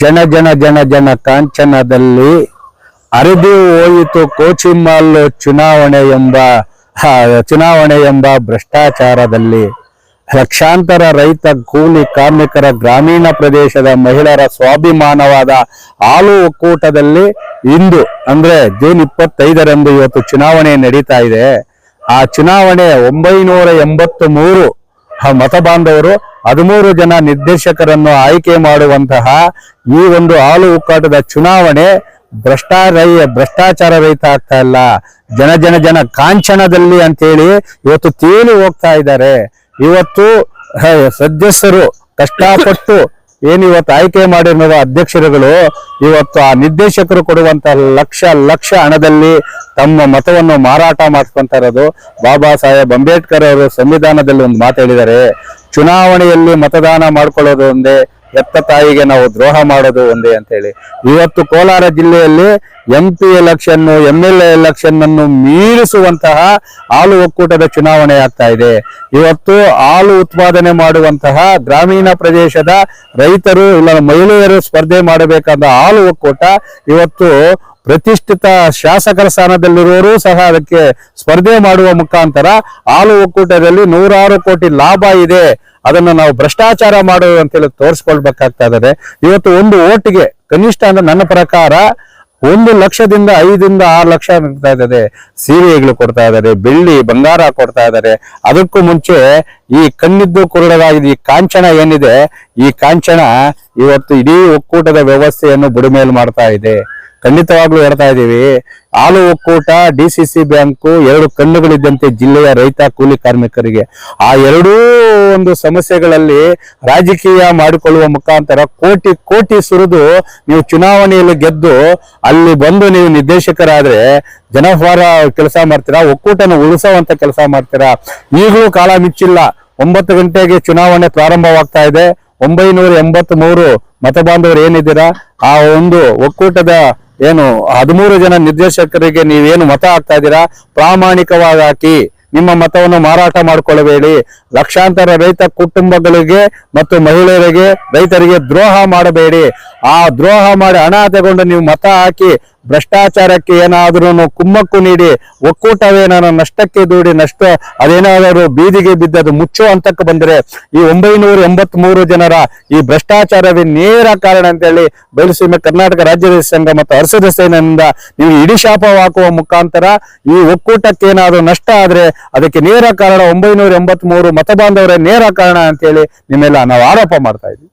ಜನ ಜನ ಜನ ಜನ ಕಾಂಚನದಲ್ಲಿ ಅರಿದು ಹೋಯಿತು ಕೋಚಿಮಾಲ್ ಚುನಾವಣೆ ಎಂಬ ಚುನಾವಣೆ ಎಂಬ ಭ್ರಷ್ಟಾಚಾರದಲ್ಲಿ. ಲಕ್ಷಾಂತರ ರೈತ ಕೂಲಿ ಕಾರ್ಮಿಕರ ಗ್ರಾಮೀಣ ಪ್ರದೇಶದ ಮಹಿಳೆಯರ ಸ್ವಾಭಿಮಾನವಾದ ಹಾಲು ಒಕ್ಕೂಟದಲ್ಲಿ ಇಂದು, ಅಂದ್ರೆ ಜೂನ್ ಇಪ್ಪತ್ತೈದರಂದು ಇವತ್ತು ಚುನಾವಣೆ ನಡೀತಾ ಇದೆ. ಆ ಚುನಾವಣೆ ಒಂಬೈನೂರ ಎಂಬತ್ತು ಮೂರು ಮತ ಬಾಂಧವರು ಹದಿಮೂರು ಜನ ನಿರ್ದೇಶಕರನ್ನು ಆಯ್ಕೆ ಮಾಡುವಂತಹ ಈ ಒಂದು ಹಾಲು ಒಕ್ಕೂಟದ ಚುನಾವಣೆ ಭ್ರಷ್ಟಾರೈ ಭ್ರಷ್ಟಾಚಾರ ರಹಿತ ಆಗ್ತಾ ಇಲ್ಲ. ಜನ ಜನ ಜನ ಕಾಂಚನದಲ್ಲಿ ಅಂತೇಳಿ ಇವತ್ತು ತೇಲಿ ಹೋಗ್ತಾ ಇದ್ದಾರೆ. ಇವತ್ತು ಸದಸ್ಯರು ಕಷ್ಟಪಟ್ಟು ಏನ್ ಇವತ್ತು ಆಯ್ಕೆ ಮಾಡಿರೋ ಅಧ್ಯಕ್ಷರುಗಳು, ಇವತ್ತು ಆ ನಿರ್ದೇಶಕರು ಕೊಡುವಂತ ಲಕ್ಷ ಲಕ್ಷ ಹಣದಲ್ಲಿ ತಮ್ಮ ಮತವನ್ನು ಮಾರಾಟ ಮಾಡ್ಕೊಂತ ಇರೋದು. ಬಾಬಾ ಸಾಹೇಬ್ ಅಂಬೇಡ್ಕರ್ ಅವರು ಸಂವಿಧಾನದಲ್ಲಿ ಒಂದು ಮಾತು ಹೇಳಿದ್ದಾರೆ, ಚುನಾವಣೆಯಲ್ಲಿ ಮತದಾನ ಮಾಡ್ಕೊಳ್ಳೋದು ಒಂದೇ ಎತ್ತ ತಾಯಿಗೆ ನಾವು ದ್ರೋಹ ಮಾಡೋದು ಒಂದೇ ಅಂತ ಹೇಳಿ. ಇವತ್ತು ಕೋಲಾರ ಜಿಲ್ಲೆಯಲ್ಲಿ M P election M L election ಅನ್ನು ಮೀರಿಸುವಂತಹ ಹಾಲು ಒಕ್ಕೂಟದ ಚುನಾವಣೆ ಆಗ್ತಾ ಇದೆ. ಇವತ್ತು ಹಾಲು ಉತ್ಪಾದನೆ ಮಾಡುವಂತಹ ಗ್ರಾಮೀಣ ಪ್ರದೇಶದ ರೈತರು, ಇಲ್ಲ ಮಹಿಳೆಯರು ಸ್ಪರ್ಧೆ ಮಾಡಬೇಕಾದ ಹಾಲು ಒಕ್ಕೂಟ ಇವತ್ತು ಪ್ರತಿಷ್ಠಿತ ಶಾಸಕರ ಸ್ಥಾನದಲ್ಲಿರುವವರು ಸಹ ಅದಕ್ಕೆ ಸ್ಪರ್ಧೆ ಮಾಡುವ ಮುಖಾಂತರ ಹಾಲು ಒಕ್ಕೂಟದಲ್ಲಿ ನೂರಾರು ಕೋಟಿ ಲಾಭ ಇದೆ. ಅದನ್ನು ನಾವು ಭ್ರಷ್ಟಾಚಾರ ಮಾಡೋದು ಅಂತೇಳಿ ತೋರಿಸ್ಕೊಳ್ಬೇಕಾಗ್ತಾ ಇದ್ದಾರೆ ಇವತ್ತು ಒಂದು ಓಟಿಗೆ ಕನಿಷ್ಠ ಅಂದ್ರೆ ನನ್ನ ಪ್ರಕಾರ ಒಂದು ಲಕ್ಷದಿಂದ ಐದರಿಂದ ಆರು ಲಕ್ಷ ನಡೀತಾ ಇದ್ದಾರೆ. ಸೀರೆಗಳು ಕೊಡ್ತಾ ಇದ್ದಾರೆ, ಬೆಳ್ಳಿ, ಬಂಗಾರ ಕೊಡ್ತಾ ಇದ್ದಾರೆ. ಅದಕ್ಕೂ ಮುಂಚೆ ಈ ಕಣ್ಣಿದ್ದು ಕುರುಡದಾಗಿದೆ ಈ ಕಾಂಚನ ಏನಿದೆ, ಈ ಕಾಂಚನ ಇವತ್ತು ಇಡೀ ಒಕ್ಕೂಟದ ವ್ಯವಸ್ಥೆಯನ್ನು ಬುಡಮೇಲು ಮಾಡ್ತಾ ಇದೆ. ಖಂಡಿತವಾಗ್ಲೂ ಹೇಳ್ತಾ ಇದ್ದೀವಿ. ಹಾಲು ಒಕ್ಕೂಟ, ಡಿ ಸಿ ಸಿ ಬ್ಯಾಂಕು, ಎರಡು ಕಣ್ಣುಗಳಿದ್ದಂತೆ ಜಿಲ್ಲೆಯ ರೈತ ಕೂಲಿ ಕಾರ್ಮಿಕರಿಗೆ. ಆ ಎರಡೂ ಒಂದು ಸಮಸ್ಯೆಗಳಲ್ಲಿ ರಾಜಕೀಯ ಮಾಡಿಕೊಳ್ಳುವ ಮುಖಾಂತರ ಕೋಟಿ ಕೋಟಿ ಸುರಿದು ನೀವು ಚುನಾವಣೆಯಲ್ಲಿ ಗೆದ್ದು ಅಲ್ಲಿ ಬಂದು ನೀವು ನಿರ್ದೇಶಕರಾದ್ರೆ ಜನಪರ ಕೆಲಸ ಮಾಡ್ತೀರಾ, ಒಕ್ಕೂಟನ ಉಳಿಸುವಂತ ಕೆಲಸ ಮಾಡ್ತೀರಾ? ಈಗಲೂ ಕಾಲ ಮಿಚ್ಚಿಲ್ಲ. ಒಂಬತ್ತು ಗಂಟೆಗೆ ಚುನಾವಣೆ ಪ್ರಾರಂಭವಾಗ್ತಾ ಇದೆ. ಒಂಬೈನೂರ ಎಂಬತ್ ಮೂರು ಮತ ಬಾಂಧವರು ಏನಿದ್ದೀರಾ? ಆ ಒಂದು ಒಕ್ಕೂಟದ ಏನು ಹದಿಮೂರು ಜನ ನಿರ್ದೇಶಕರಿಗೆ ನೀವೇನು ಮತ ಹಾಕ್ತಾ ಇದ್ದೀರಾ? ಪ್ರಾಮಾಣಿಕವಾಗಿ ಹಾಕಿ ನಿಮ್ಮ ಮತವನ್ನು ಮಾರಾಟ ಮಾಡಿಕೊಳ್ಳಬೇಡಿ. ಲಕ್ಷಾಂತರ ರೈತ ಕುಟುಂಬಗಳಿಗೆ ಮತ್ತು ಮಹಿಳೆಯರಿಗೆ ರೈತರಿಗೆ ದ್ರೋಹ ಮಾಡಬೇಡಿ. ಆ ದ್ರೋಹ ಮಾಡಿ ಹಣ ತಗೊಂಡು ನೀವು ಮತ ಹಾಕಿ ಭ್ರಷ್ಟಾಚಾರಕ್ಕೆ ಏನಾದ್ರೂ ಕುಮ್ಮಕ್ಕು ನೀಡಿ ಒಕ್ಕೂಟವೇನಾದ್ರು ನಷ್ಟಕ್ಕೆ ದೂಡಿ ನಷ್ಟ ಅದೇನಾದರೂ ಬೀದಿಗೆ ಬಿದ್ದದು ಮುಚ್ಚು ಹಂತಕ್ಕೆ ಬಂದರೆ. ಈ ಒಂಬೈನೂರ ಎಂಬತ್ ಜನರ ಈ ಭ್ರಷ್ಟಾಚಾರವೇ ನೇರ ಕಾರಣ ಅಂತೇಳಿ ಬಯಲುಸೀಮೆ ಕರ್ನಾಟಕ ರಾಜ್ಯ ರೈತ ಸಂಘ ಮತ್ತು ಹರ್ಷದ ಸೇನೆಯಿಂದ ನೀವು ಇಡಿಶಾಪ ಹಾಕುವ ಮುಖಾಂತರ ಈ ಒಕ್ಕೂಟಕ್ಕೆ ಏನಾದರೂ ನಷ್ಟ ಆದರೆ ಅದಕ್ಕೆ ನೇರ ಕಾರಣ ಒಂಬೈನೂರ ಎಂಬತ್ ಮೂರು ನೇರ ಕಾರಣ ಅಂತೇಳಿ ನಿಮ್ಮೆಲ್ಲ ನಾವು ಆರೋಪ ಮಾಡ್ತಾ ಇದ್ವಿ